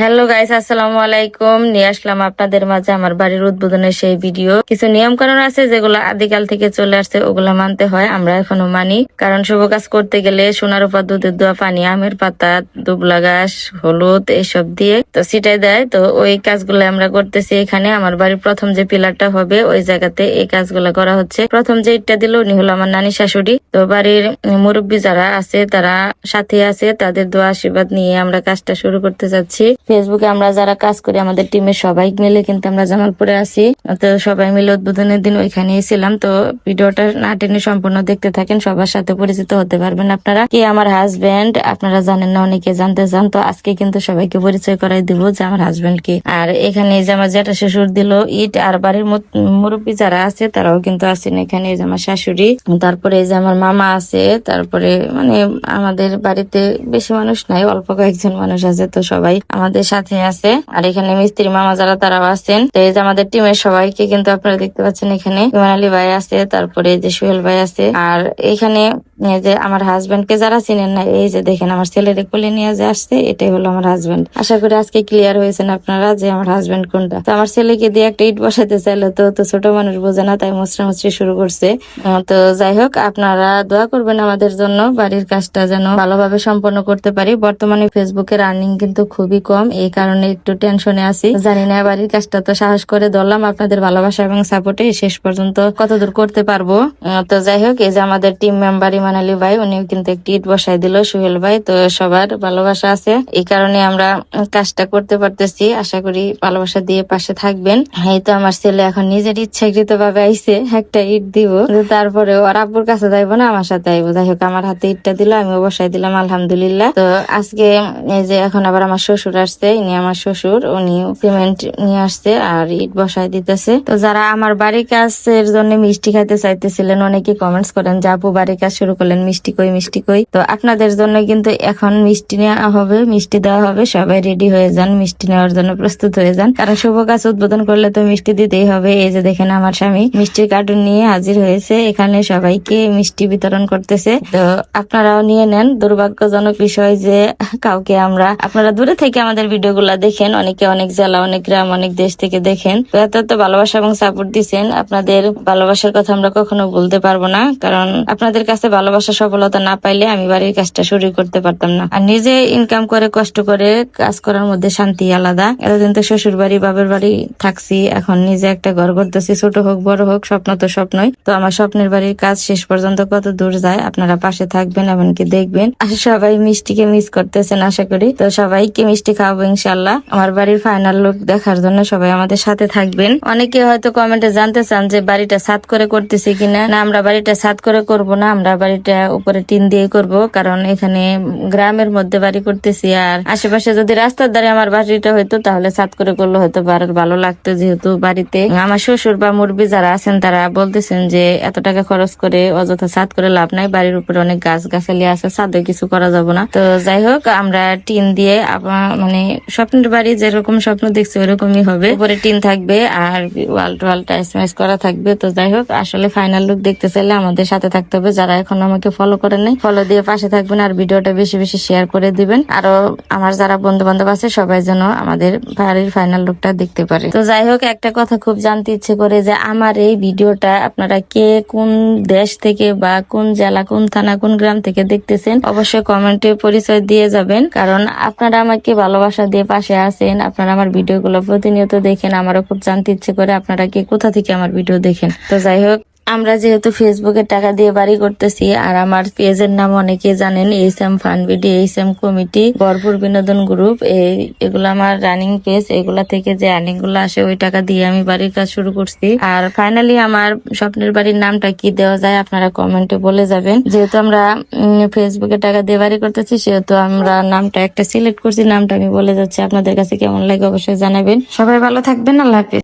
Hello guys, আসসালামু আলাইকুম। নিয়ে আসলাম আপনাদের মাঝে আমার বাড়ির উদ্বোধনের সেই ভিডিও। কিছু নিয়ম কানুন আছে যেগুলো আদিকাল থেকে চলে আসছে, ওগুলো মানতে হয়, আমরা এখনও মানি। কারণ শুভ কাজ করতে গেলে সোনার উপর দুধের দোয়া, পানি, আমের পাতা, দুবলা ঘাস হলুদ এসব দিয়ে তো সিটাই দেয়। তো ওই কাজগুলো আমরা করতেছি এখানে। আমার বাড়ির প্রথম যে পিলারটা হবে, ওই জায়গাতে এই কাজগুলো করা হচ্ছে। প্রথম যে ইটটা দিল, উনি হলো আমার নানি শাশুড়ি। তো বাড়ির মুরব্বী যারা আছে, তারা সাথে আছে, তাদের দোয়া আশীর্বাদ নিয়ে আমরা কাজটা শুরু করতে যাচ্ছি। ফেসবুকে আমরা যারা কাজ করি, আমাদের টিমের সবাই মিলে কিন্তু আমরা জামালপুরে আছি। তো সবাই মিলে উদ্বোধনের দিন ওইখানেই ছিলাম। তো ভিডিওটা না টেনে সম্পূর্ণ দেখতে থাকেন, সবার সাথে পরিচিত হতে পারবেন আপনারা। কি আমার হাজবেন্ড আপনারা জানেন না, অনেকে জানতে চান। তো আজকে কিন্তু সবাইকে পরিচয় করাই দিব যে আমার হাজবেন্ড কে। আর এখানে যে আমার যেটা শ্বশুর দিল ইট, আর বাড়ির মুরব্বী যারা আছে, তারাও কিন্তু আছেন এখানে যে আমার শাশুড়ি। তারপরে এই যে আমার মামা আছে, তারপরে মানে আমাদের বাড়িতে বেশি মানুষ নাই, অল্প কয়েকজন মানুষ আছে। তো সবাই আমাদের সাথে আছে। আর এখানে মিস্ত্রি মামা যারা, তারাও আছেন। তো এই যে আমাদের টিমের সবাইকে কিন্তু আপনারা দেখতে পাচ্ছেন এখানে। ইমান আলী ভাই আছে, তারপরে যে সোহেল ভাই আছে। আর এখানে যে আমার হাজবেন্ড কে যারা চিনেন না, এই যে দেখেন আমার ছেলের কোলে নিয়ে যে আসছে, এটাই হলো আমার হাজবেন্ড আশা করি আজকে ক্লিয়ার হয়েছেন আপনারা যে আমার হাজবেন্ড কোনটা। তো আমার ছেলেকে দিয়ে একটা ইট বসাতে চাইলো, তো তো ছোট মানুষ বোঝে না, তাই মশরা মশরি শুরু করছে। তো যাই হোক, আপনারা দোয়া করবেন আমাদের জন্য, বাড়ির কাজটা যেন ভালোভাবে সম্পন্ন করতে পারি। বর্তমানে ফেসবুকের আর্নিং কিন্তু খুবই কম, এই কারণে একটু টেনশনে আছি। জানি না, বাড়ির কাজটা তো সাহস করে ধরলাম, আপনাদের ভালোবাসা এবং সাপোর্টে শেষ পর্যন্ত কতদূর করতে পারব। তো যাই হোক, এই যে আমাদের টিম মেম্বার ইমান আলী ভাই উনিও কিন্তু একটি ইট বসাই দিল, সুহেল ভাই। তো সবার ভালোবাসা আছে। এই কারণে আমরা কাজটা করতে পারতেছি। আশা করি ভালোবাসা দিয়ে পাশে থাকবেন। এই তো আমার ছেলে এখন নিজের ইচ্ছাকৃত ভাবে আইসে একটা ইট দিব। তারপরে ওর আব্বুর কাছে যাইবো না, আমার সাথে আইবো। যাই হোক, আমার হাতে ইটটা দিল আমি বসাই দিলাম, আলহামদুলিল্লাহ। তো আজকে এই যে এখন আবার আমার শ্বশুর আসছে, ইনি আমার শ্বশুর উনি সিমেন্ট নিয়ে আসছে আর ইট বসাই দিতেছে। তো যারা আমার বাড়ি কাজের জন্য মিষ্টি খাইতে চাইতেছিলেন, অনেকে কমেন্টস করেন যে আপু বাড়ি কাজ শুরু করলেন মিষ্টি কই মিষ্টি কই। তো আপনাদের জন্য কিন্তু এখন মিষ্টি নেওয়া হবে, মিষ্টি দেওয়া হবে, সবাই রেডি হয়ে যান, মিষ্টি নেওয়ার জন্য প্রস্তুত হয়ে যান। কারণ শুভ কাজ উদ্বোধন করলে তো মিষ্টি দিতেই হবে। এই যে দেখেন আমার স্বামী মিষ্টির কার্টুন নিয়ে হাজির হয়েছে, এখানে সবাইকে মিষ্টি বিতরণ করতেছে। তো আপনারাও নিয়ে নেন। দুর্ভাগ্যজনক বিষয় যে কাউকে আমরা, আপনারা দূরে থেকে আমাদের ভিডিও গুলা দেখেন, অনেকে অনেক জেলা, অনেক গ্রাম, অনেক দেশ থেকে দেখেন। তো এত এত ভালোবাসা এবং সাপোর্ট দিচ্ছেন আপনাদের ভালোবাসার কথা আমরা কখনো বলতে পারব না। কারণ আপনাদের কাছে ভালোবাসা, সফলতা না পাইলে আমি বাড়ির কাজটা শুরু করতে পারতাম না। আর নিজে ইনকাম করে, কষ্ট করে কাজ করার মধ্যে শান্তি আলাদা। এতদিন তো শ্বশুর বাড়ি বাবার বাড়ি থাকছি। এখন নিজে একটা ঘর করতেছি, ছোট হোক, বড় হোক, স্বপ্ন তো স্বপ্নই। তো আমার স্বপ্নের বাড়ির কাজ শেষ পর্যন্ত কত দূর যায়, আপনারা পাশে থাকবেন, এমনকি দেখবেন। আর সবাই মিষ্টিকে মিস করতেছেন, আশা করি। তো সবাইকে মিষ্টি খাওয়াবো ইনশাল্লাহ আমার বাড়ির ফাইনাল লুক দেখার জন্য সবাই আমাদের সাথে থাকবেন। অনেকে হয়তো কমেন্টে জানতে চান যে বাড়িটা সাত করে করতেছি কিনা। না, আমরা বাড়িটা সাত করে করব না, আমরা বাড়িটা উপরে টিন দিয়ে করব, কারণ এখানে গ্রামের মধ্যে বাড়ি করতেছি আর আশেপাশে যদি রাস্তার ধারে আমার বাড়িটা হইতো, তাহলে ছাদ করে করলে হয়তো আর ভালো লাগতো যেহেতু বাড়িতে। আমার শ্বশুর বা মুরবি যারা আছেন, তারা বলতেছেন যে এত টাকা খরচ করে অযথা ছাদ করে লাভ নাই, বাড়ির উপরে অনেক গাছ গাছালি আছে, ছাদে কিছু করা যাবে না। তো যাই হোক, আমরা টিন দিয়ে মানে স্বপ্নের বাড়ি যেরকম স্বপ্ন দেখছি, ওরকমই হবে। উপরে টিন থাকবে আর ওয়াল টোয়াল টাইস করা থাকবে। তো যাই হোক, আসলে ফাইনাল লুক দেখতে চাইলে আমাদের সাথে থাকতে হবে, যারা এখন আমাকে ফলো করেন নাই ফলো দিয়ে পাশে থাকবেন আর ভিডিওটা বেশি বেশি শেয়ার করে দিবেন। আরও আমার যারা বন্ধু বান্ধব আছে, সবাই যেন আমাদের বাড়ির ফাইনাল লুকটা দেখতে পারে। তো যাই হোক, একটা কথা খুব জানতে ইচ্ছে করে যে আমার এই ভিডিওটা আপনারা কে কোন দেশ থেকে বা কোন জেলা, কোন থানা, কোন গ্রাম থেকে দেখতেছেন, অবশ্যই কমেন্টে পরিচয় দিয়ে যাবেন। কারণ আপনারা আমাকে ভালোবাসা দিয়ে পাশে আছেন, আপনারা আমার ভিডিওগুলো প্রতিনিয়ত দেখেন, আমারও খুব জানতে ইচ্ছে করে আপনারা কে কোথা থেকে আমার ভিডিও দেখেন। তো যাই হোক আমরা যেহেতু ফেসবুকে টাকা দিয়ে বাড়ি করতেছি, আর আমার পেজের নাম অনেকে জানেন H M FunBD H M committee ভরপুর বিনোদন গ্রুপ এই এগুলো আমার রানিং পেজ এগুলা থেকে যে আর্নিংগুলো আসে, ওই টাকা দিয়ে আমি বাড়ির কাজ শুরু করছি। আর ফাইনালি আমার স্বপ্নের বাড়ির নামটা কি দেওয়া যায় আপনারা কমেন্টে বলে যাবেন। যেহেতু আমরা ফেসবুকে টাকা দিয়ে বাড়ি করতেছি, সেহেতু আমরা নামটা একটা সিলেক্ট করছি, নামটা আমি বলে যাচ্ছি। আপনাদের কাছে কেমন লাগে অবশ্যই জানাবেন। সবাই ভালো থাকবেন, আল্লাহ হাফিজ।